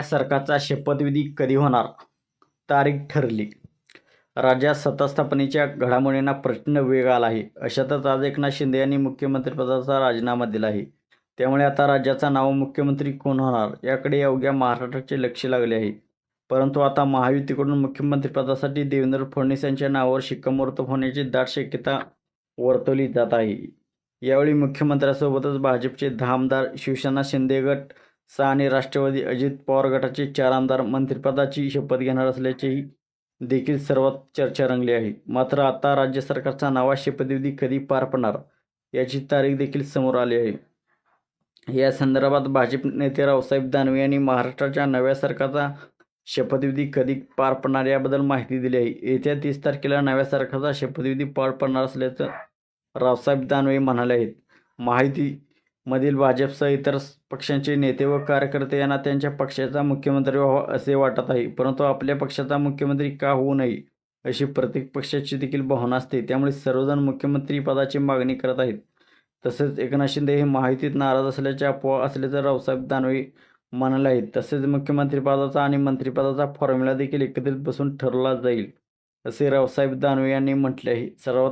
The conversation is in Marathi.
या सरकारचा शपथविधी कधी होणार? तारीख ठरली. राज्यात सत्तास्थापनेच्या घडामोडींना प्रचंड वेग आला आहे. अशातच आज एकनाथ शिंदे यांनी मुख्यमंत्रीपदाचा राजीनामा दिला आहे. त्यामुळे आता राज्याचा नाव मुख्यमंत्री कोण होणार? याकडे अवघ्या महाराष्ट्राचे लक्ष लागले आहे. परंतु आता महायुतीकडून मुख्यमंत्रीपदासाठी देवेंद्र फडणवीस यांच्या नावावर शिक्कामोर्तब होण्याची दाट शक्यता वर्तवली जात आहे. यावेळी मुख्यमंत्र्यांसोबतच भाजपचे दहा आमदार शिवसेना शिंदे गट सहा आणि राष्ट्रवादी अजित पवार गटाचे चार आमदार मंत्रिपदाची शपथ घेणार असल्याचेही देखील सर्वात चर्चा रंगली आहे. मात्र आता राज्य सरकारचा नवा शपथविधी कधी पार पडणार याची तारीख देखील समोर आली आहे. या संदर्भात भाजप नेते रावसाहेब दानवे यांनी महाराष्ट्राच्या नव्या सरकारचा शपथविधी कधी पार पडणार याबद्दल माहिती दिली आहे. येत्या तीस तारखेला नव्या सरकारचा शपथविधी पार पडणार असल्याचं रावसाहेब दानवे म्हणाले आहेत. माहिती मधील भाजपसह इतर पक्षांचे नेते व कार्यकर्ते यांना त्यांच्या पक्षाचा मुख्यमंत्री व्हावा असे वाटत आहे. परंतु आपल्या पक्षाचा मुख्यमंत्री का होऊ नये अशी प्रत्येक पक्षाची देखील भावना असते. त्यामुळे सर्वजण मुख्यमंत्री पदाची मागणी करत आहेत. तसेच एकनाथ शिंदे हे महायुतीत नाराज असल्याच्या अफवा असल्याचं रावसाहेब दानवे म्हणाले आहेत. तसेच मुख्यमंत्रीपदाचा आणि मंत्रिपदाचा फॉर्म्युला देखील एकत्रित बसून ठरवला जाईल असे रावसाहेब दानवे यांनी म्हटले आहे. सर्वात